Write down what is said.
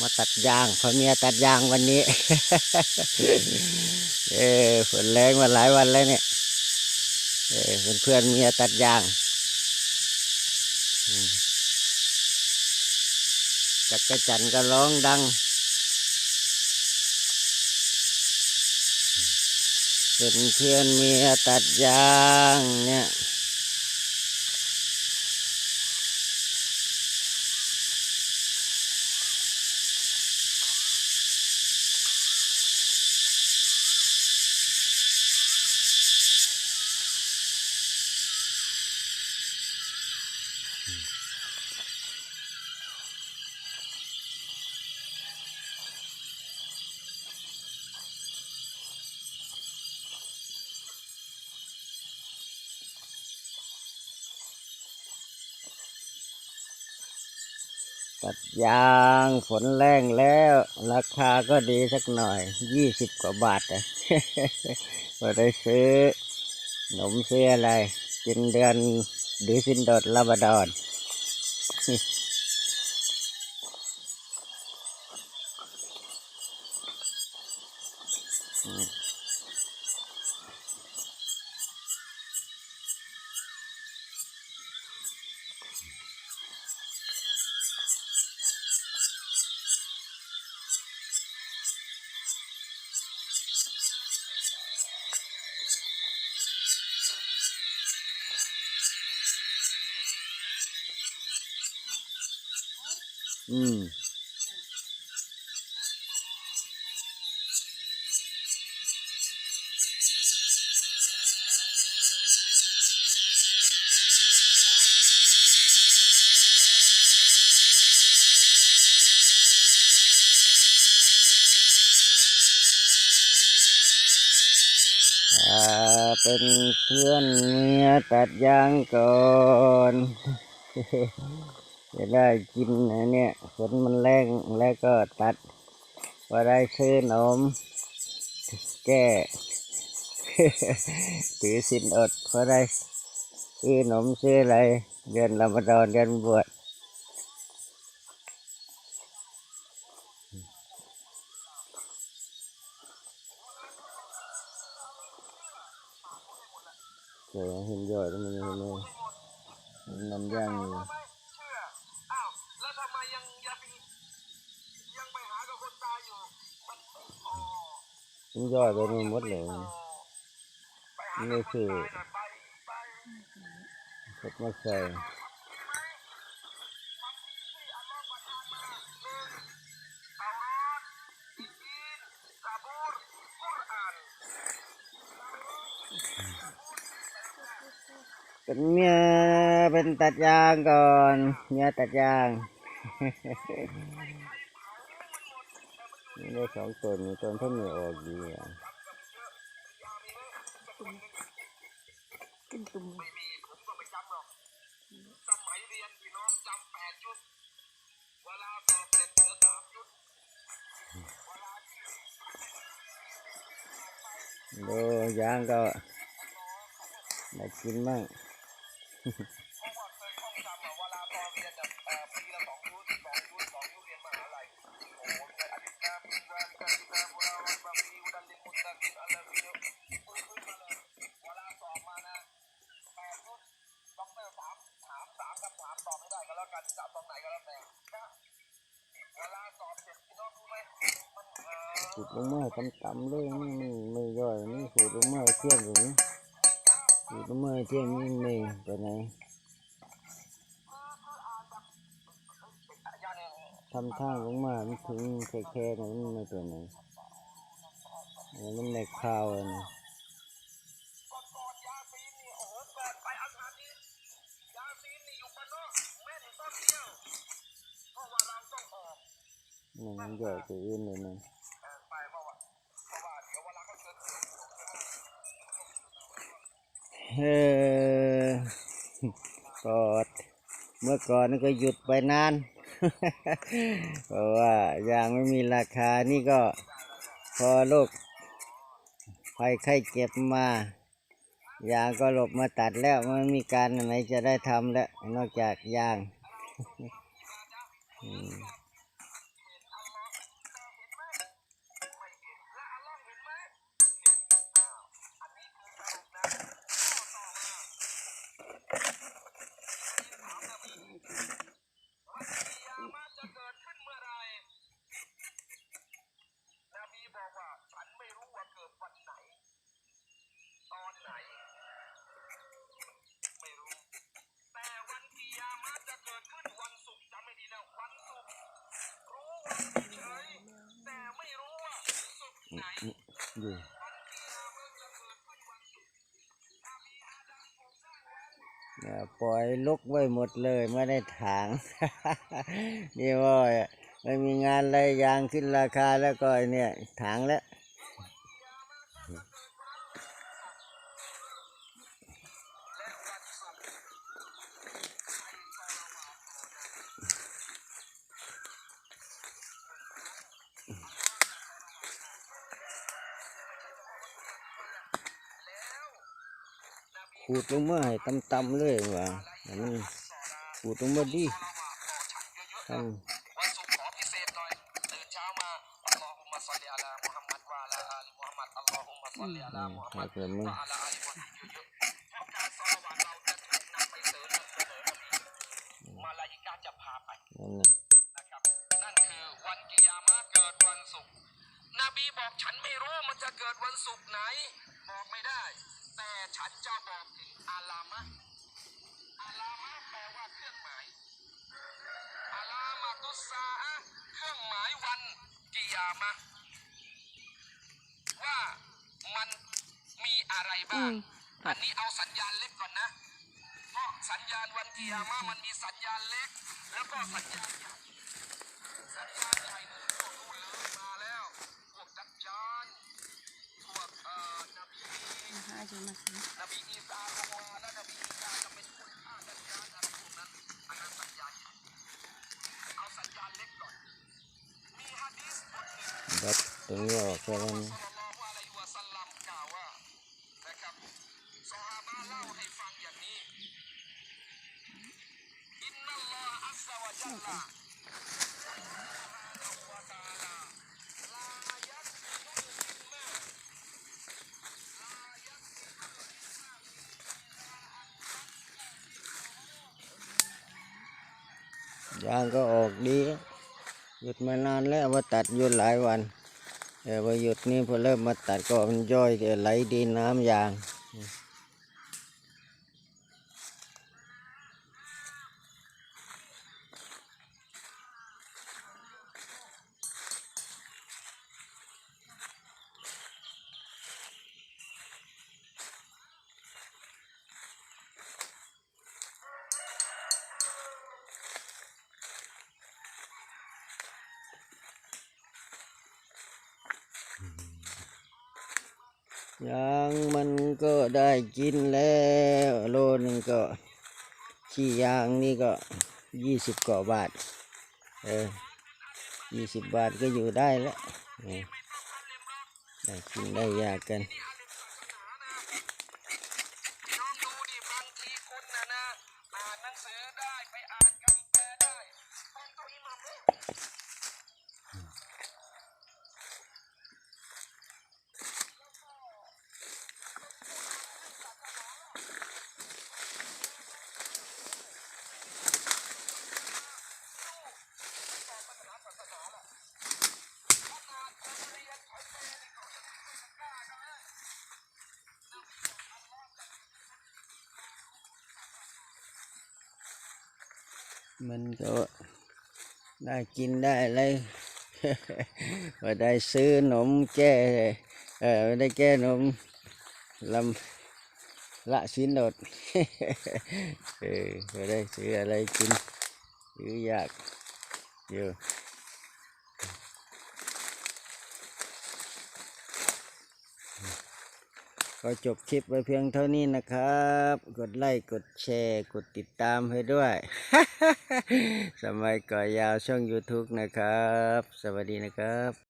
มาตัดยางพ่อเมียตัดยางวันนี้ เออฝนแรงมาหลายวันแล้วเนี่ยเออเพื่อนเพื่อนเมียตัดยางจักรจันทร์ก็ร้องดังเพื่อนเพื่อนเมียตัดยางเนี่ย ตัดยางฝนแรงแล้ว ราคาก็ดีสักหน่อยยี่สิบกว่าบาทอะก็ได้ซื้อขนมซื้ออะไร กินเดือนดีสินโดดลาบดอน อื มอ่าเป็นเพื่อนเมียตัดยางก่อนจะได้กินนะเนี่ยฝนมันแรงแล้วก็ตัดว่าได้ซื้อนมแก้ถือสินอดเพราะได้ซื้อนมซื้ออะไรเดือนรอมฎอนเดือนบวช เจอเห็นยอดแล้วมันยังไงมันนำย่างอยู่ไม่เชื่ออ้าวแล้วทำไมยังยังยังไปหากับคนตายอยู่มันอ๋อมันย่อยไปมันหมดเลยไปหานี่กับคนคือตายหน่อยไปไปพกมาใส่ เอารอดอินจีนซาบูรกุรอาน เป็นเมียเป็นตัดยางก่อนเมียตัดยางนี่ได้สองต้นนี่ต้นเพิ่มออกดีอะขึ้นตุ่มไม่มีผมก็ไม่จำหรอกสมัยเรียนพี่น้ออกดีดูยางก็ได้กินมั่งเพราะว่าเคยออะเวลาตอนเรียนแบบเอ่อปีละสองชุดสองชุดสองชุดเรียนมหาลัยโอ้โหเนี่ยอธิกาการการปีการบุราวันบาง ขึ้นมาเลยเวลาสอบมานะแปดชุดด็อกเตอร์ถามถามสามคำถามตอบไม่ได้ก็แล้วกันจับตรงไหนก็แล้วแต่เวลาสอบเสร็จพี่น้องดูไหมมันอ่อสุดลงมาต่ำๆเลยนี่ไม่ไม่ย่อยนี่สุดลงมาเที่ยงอยู่นี่ สุดลงมาเที่ยงนี่ไม่ไปไหนอย่างหนึ่งทำทางลงมามันถึงแค่แค่ๆนะมันไม่ไปไหนแล้วมันในข้าวอะนะก่อนก่อนยาซีนนี่โอ้โหก่อนไปอังคารนี้ยาซีนนี่อยู่บ้านนอกแม่นต้นเดียวเพราะว่าเราต้องออกนี่มันย่อยไปอื่นเลยนะ เออไปเพราะว่าเพราะว่าเดี๋ยวเวลาเขาเชิญ เออ กอดเมื่อก่อนก็หยุดไปนาน เพราะว่ายางไม่มีราคานี่ก็พอโรคภัยไข้เจ็บมายางก็หลบมาตัดแล้วไม่มีการไหนจะได้ทำแล้ว นอกจากยาง ยปล่อยลุกไว้หมดเลยไม่ได้ถาง นี่ว่าไม่มีงานอะไรยางขึ้นราคาแล้วก็เนี่ยถางแล้ว ขูดลงมาให้ตำๆเลยว่ะให้มันขูดลงมาดีทวันศุกร์ขอพิเศษหน่อยตื่นเช้ามาอัลลอฮุมะศ็อลลิอะลามุฮัมมัดวะอะลาอาลีมุฮัมมัดอัลลอฮุมะศ็อลลิอะลามุฮัมำมัให้ดเกิดมึงวะอะลาอาลีมุฮัมมัดเยอะๆเพราะการสละวาตเราจะถูกนำไปเสนอเสนอนบีมาลาอิกาจะพาไปนั่นน่ะนะครับนั่นคือวันกิยามะเกิดวันศุกร์นบีบอกฉันไม่รู้มันจะเกิดวันศุกร์ไหน บอกไม่ได้ แต่ฉันจะบอกถึง อาลามะอาลามะแปลว่าเครื่องหมายอาลามาตุสซาอะห์เครื่องหมายวันกิยามะห์ว่ามันมีอะไรบ้าง อันนี้เอาสัญญาณเล็กก่อนนะ เพราะสัญญาณวันกิยามะห์มันมีสัญญาณเล็ก แล้วก็สัญญาณใหญ่สัญญาณใหญ่นี่พวกนู่นเลยมาแล้วพวกดัจจานพวกเอ่อนบี Haja masih. นบีอีสาลงมาแล้วนบีอีสาจะเป็นคนฆ่าดัจจานอะไรพวกนั้นอันนั้นสัญญาณใหญ่เอาสัญญาณเล็กก่อน มีฮะดีษบทหนึ่ง ดัดตรงนี้ออกแค่นั้นศ็อลลัลลอฮุอะลัยฮิวะซัลลัมกล่าะครับซอฮาบะห์เล่าให้ฟังอย่างนี้อินนัลลอฮะอัซซะวะจัลละซุบฮานะฮูวะตะอาลาลายักฟิรุลอินมาลายักฟิรุลอินมายางก็ออกดี หยุดมานานแล้วว่าตัดหยุดหลายวัน แต่ว่าหยุดนี่พอเริ่มมาตัดก็มันย่อยไหลดีน้ำยาง ยางมันก็ได้กินแล้วโลนึงก็ขี้ยางนี่ก็ยี่สิบกว่าบาท เออยี่สิบบาทก็อยู่ได้แล้วได้กินได้ยากกัน พี่น้องดูดิบางทีคุณนะนะอ่านหนังสือได้ไปอ่านคำแปลได้ต้องเก้าอิหมัมเลย มันก็ได้กินได้อะไรว่าได้ซื้อขนมแก้เออไม่ได้แก้ขนมลำละสินอดเออไม่ได้ซื้ออะไรกินซื้อยากอยู่ ก็จบคลิปไปเพียงเท่านี้นะครับ กดไลค์กดแชร์ กดติดตามให้ด้วย สมัยก่อยาวช่อง YouTube นะครับ สวัสดีนะครับ